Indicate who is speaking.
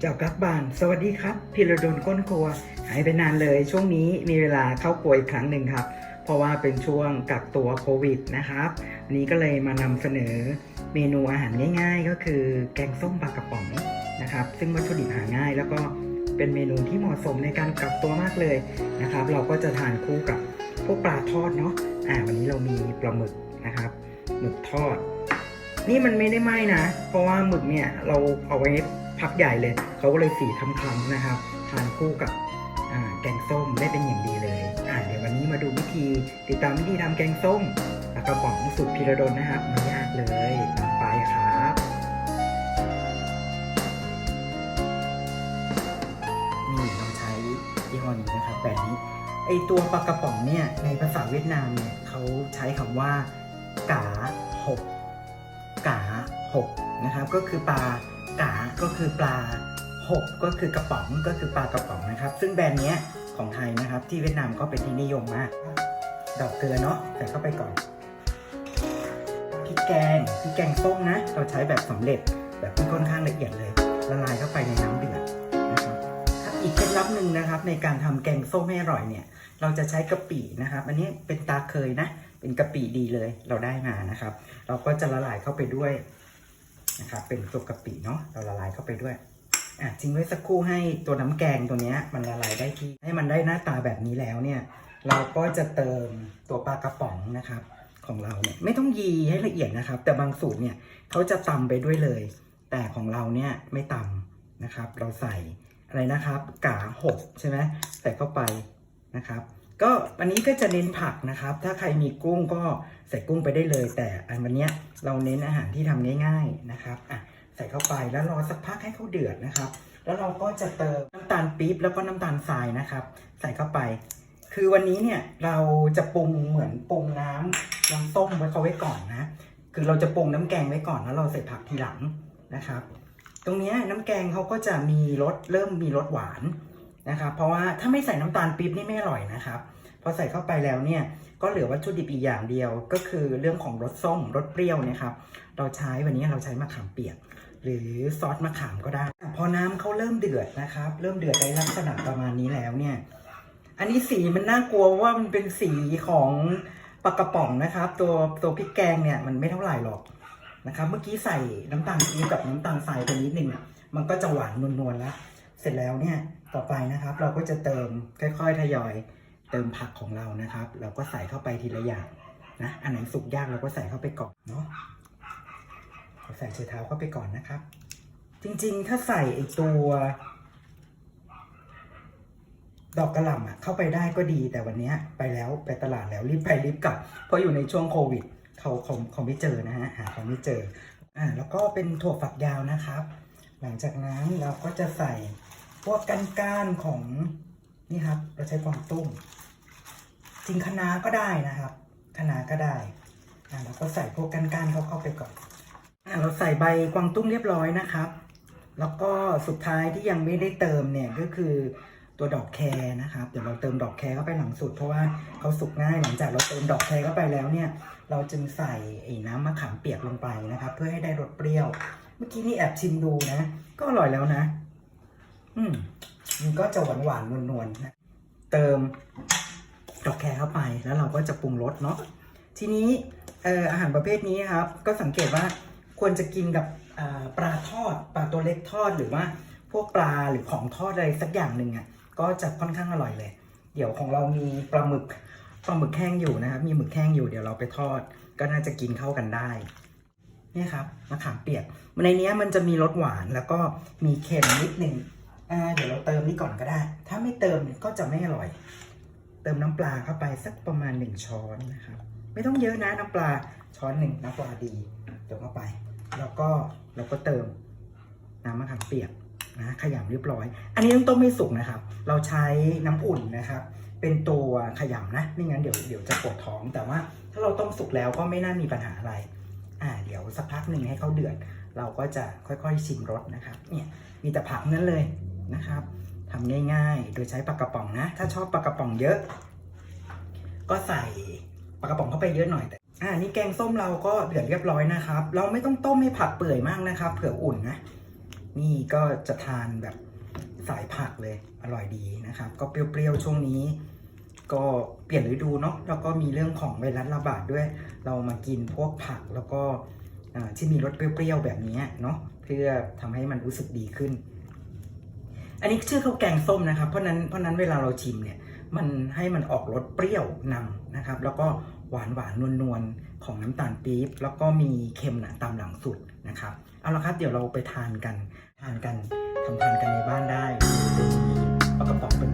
Speaker 1: เจ้ากักบาน สวัสดีครับพิรดลก้นครัว หายไปนานเลย ช่วงนี้มีเวลาเข้าครัวอีกครั้งหนึ่งครับ เพราะว่าเป็นช่วงกักตัวโควิดนะครับวันนี้ก็เลยมานำเสนอเมนูอาหารง่าย ๆ ก็คือแกงส้มปลากระป๋องนะครับ ซึ่งวัตถุดิบหาง่าย แล้วก็เป็นเมนูที่เหมาะสมในการกักตัวมากเลยนะครับ เราก็จะทานคู่กับพวกปลาทอดเนาะอ่าวันนี้เรามีปลาหมึกนะครับหมึกทอด นี่มันไม่ได้ไหมนะ เพราะว่าหมึกเนี่ยเราเอาไว้ พักใหญ่เลย เขาก็เลยสีคล้ำๆนะครับทานคู่กับแกงส้มได้เป็นอย่างดีเลยอ่าเดี๋ยววันนี้มาดูวิธีติดตามวิธีทำแกงส้มปลากระป๋องสูตรพิรดลนะครับไม่ยากเลยไปครับนี่เราใช้ยี่ห้อนี้นะครับแบบนี้ไอตัวปลากระป๋องเนี่ยในภาษาเวียดนามเนี่ยเขาใช้คำว่ากาหกกาหกนะครับก็คือปลา กาก็คือปลาหกก็คือกระป๋องก็คือปลากระป๋องนะครับ ซึ่งแบรนด์เนี้ยของไทยนะครับ ที่เวียดนามก็เป็นที่นิยมมาก ดอกเกลือเนาะใส่เข้าไปก่อนพริกแกงพริกแกงส้มนะ เราใช้แบบสำเร็จแบบที่ค่อนข้างละเอียดเลย ละลายเข้าไปในน้ำเดือดนะครับอีกเคล็ดลับหนึ่งนะครับในการทำแกงส้มให้อร่อยเนี่ย เราจะใช้กะปินะครับ อันนี้เป็นตาเคยนะ เป็นกะปิดีเลยเราได้มานะครับ เราก็จะละลายเข้าไปด้วย นะครับเป็นตัวกะปิเนาะเราละลายเข้าไปด้วยอะทิ้งไว้สักครู่ให้ตัวน้ำแกงตัวเนี้ยมันละลายได้ที่ให้มันได้หน้าตาแบบนี้แล้วเนี่ย เราก็จะเติมตัวปลากระป๋องนะครับ ของเราเนี่ยไม่ต้องยีให้ละเอียดนะครับ แต่บางสูตรเนี่ยเขาจะตำไปด้วยเลย แต่ของเราเนี่ยไม่ตำนะครับ เราใส่อะไรนะครับกาหกใช่ไหมใส่เข้าไปนะครับ ก็วันนี้ก็จะเน้นผักนะครับ ถ้าใครมีกุ้งก็ใส่กุ้งไปได้เลย แต่อันวันนี้เราเน้นอาหารที่ทำง่าย ๆนะครับอะใส่เข้าไปแล้วรอสักพักให้เขาเดือดนะครับ แล้วเราก็จะเติมน้ำตาลปี๊บแล้วก็น้ำตาลทรายนะครับ ใส่เข้าไป คือวันนี้เนี่ยเราจะปรุงเหมือนปรุงน้ำน้ำต้มไว้เขาไว้ก่อนนะ คือเราจะปรุงน้ำแกงไว้ก่อนแล้วเราใส่ผักทีหลังนะครับ ตรงนี้น้ำแกงเขาก็จะมีรสเริ่มมีรสหวาน นะครับเพราะว่าถ้าไม่ใส่น้ำตาลปี๊บนี่ไม่อร่อยนะครับพอใส่เข้าไปแล้วเนี่ยก็เหลือวัตถุดิบอีกอย่างเดียวก็คือเรื่องของรสส้มรสเปรี้ยวนะครับ เราใช้วันนี้เราใช้มะขามเปียก หรือซอสมะขามก็ได้ พอน้ำเขาเริ่มเดือดนะครับ เริ่มเดือดในลักษณะประมาณนี้แล้วเนี่ย อันนี้สีมันน่ากลัวว่ามันเป็นสีของปลากระป๋องนะครับ ตัวตัวพริกแกงเนี่ยมันไม่เท่าไหร่หรอกนะครับ เมื่อกี้ใส่น้ำตาลปี๊บกับน้ำตาลทรายไปนิดนึงมันก็จะหวานนวลๆแล้ว เสร็จแล้วเนี่ย ต่อไปนะครับ เราก็จะเติมค่อยๆทยอยเติมผักของเรานะครับ เราก็ใส่เข้าไปทีละอย่างนะอันไหนสุกยากเราก็ใส่เข้าไปก่อนเนาะใส่เชือกเท้าเข้าไปก่อนนะครับ จริงๆ ถ้าใส่ไอตัว ดอกกระหล่ำอะเข้าไปได้ก็ดีแต่วันนี้ไปแล้วไปตลาดแล้วรีบไปรีบกลับ เพราะอยู่ในช่วงโควิดเขาเขาเขาไม่เจอนะฮะหาเขาไม่เจออ่าแล้วก็เป็นถั่วฝักยาวนะครับ หลังจากนั้นเราก็จะใส่ พวกก้านๆของนี่ครับ เราใช้กวางตุ้งจริงคะน้าก็ได้นะครับคะน้าก็ได้อ่าเราก็ใส่พวกก้านๆเขาเข้าไปก่อนอ่าเราใส่ใบกวางตุ้งเรียบร้อยนะครับ แล้วก็สุดท้ายที่ยังไม่ได้เติมเนี่ยก็คือตัวดอกแครนะครับ เดี๋ยวเราเติมดอกแครเข้าไปหลังสุดเพราะว่าเขาสุกง่ายหลังจากเราเติมดอกแครเข้าไปแล้วเนี่ย เราจึงใส่ไอ้น้ำมะขามเปียกลงไปนะครับ เพื่อให้ได้รสเปรี้ยว เมื่อกี้นี่แอบชิมดูนะ ก็อร่อยแล้วนะ มันก็จะหวานหวานๆนวลๆนะเติมดอกแครเข้าไปแล้วเราก็จะปรุงรสเนาะทีนี้ออาหารประเภทนี้ครับ ก็สังเกตว่าควรจะกินกับปลาทอดปลาตัวเล็กทอดหรือว่าพวกปลาหรือของทอดอะไรสักอย่างหนึ่งอะก็จะค่อนข้างอร่อยเลย เดี๋ยวของเรามีปลาหมึกปลาหมึกแห้งอยู่นะครับ มีหมึกแห้งอยู่เดี๋ยวเราไปทอด ก็น่าจะกินเข้ากันได้เนี่ยครับมะขามเปียกในนี้มันจะมีรสหวานแล้วก็มีเค็มนิดนึงอ่า เดี๋ยวเราเติมนี่ก่อนก็ได้ ถ้าไม่เติมก็จะไม่อร่อย เติมน้ำปลาเข้าไปสักประมาณหนึ่งช้อนนะครับ ไม่ต้องเยอะนะน้ำปลาช้อนหนึ่งน้ำปลาดีเติมเข้าไป แล้วก็เราก็เติมน้ำมะขามเปียกนะขยำเรียบร้อย อันนี้ต้องต้มไม่สุกนะครับ เราใช้น้ำอุ่นนะครับ เป็นตัวขยำนะ ไม่งั้นเดี๋ยวเดี๋ยวจะปวดท้อง แต่ว่าถ้าเราต้มสุกแล้วก็ไม่น่ามีปัญหาอะไร อ่า เดี๋ยวสักพักหนึ่งให้เขาเดือด เราก็จะค่อยๆชิมรสนะครับ เนี่ยมีแต่ผักนั่นเลย นะครับทำง่ายๆ โดยใช้ปลากระป๋องนะ ถ้าชอบปลากระป๋องเยอะ ก็ใส่ปลากระป๋องเข้าไปเยอะหน่อยแต่อ่านี่แกงส้มเราก็เดือดเรียบร้อยนะครับ เราไม่ต้องต้มให้ผักเปื่อยมากนะครับ เผื่ออุ่นนะ นี่ก็จะทานแบบสายผักเลย อร่อยดีนะครับ ก็เปรี้ยวๆช่วงนี้ ก็เปลี่ยนฤดูเนาะ แล้วก็มีเรื่องของไวรัสระบาดด้วย เรามากินพวกผักแล้วก็ที่มีรสเปรี้ยวๆแบบนี้เนาะ เพื่อทำให้มันรู้สึกดีขึ้น อันนี้ชื่อข้าวแกงส้มนะครับ เพราะนั้นเพราะนั้นเวลาเราชิมเนี่ยมันให้มันออกรสเปรี้ยวนำนะครับ แล้วก็หวานหวานนวลนวลของน้ำตาลปี๊บแล้วก็มีเค็มหนะตามหลังสุดนะครับเอาละครับเดี๋ยวเราไปทานกันทานกันทำทานกันในบ้านได้ปากระป๋องเป็น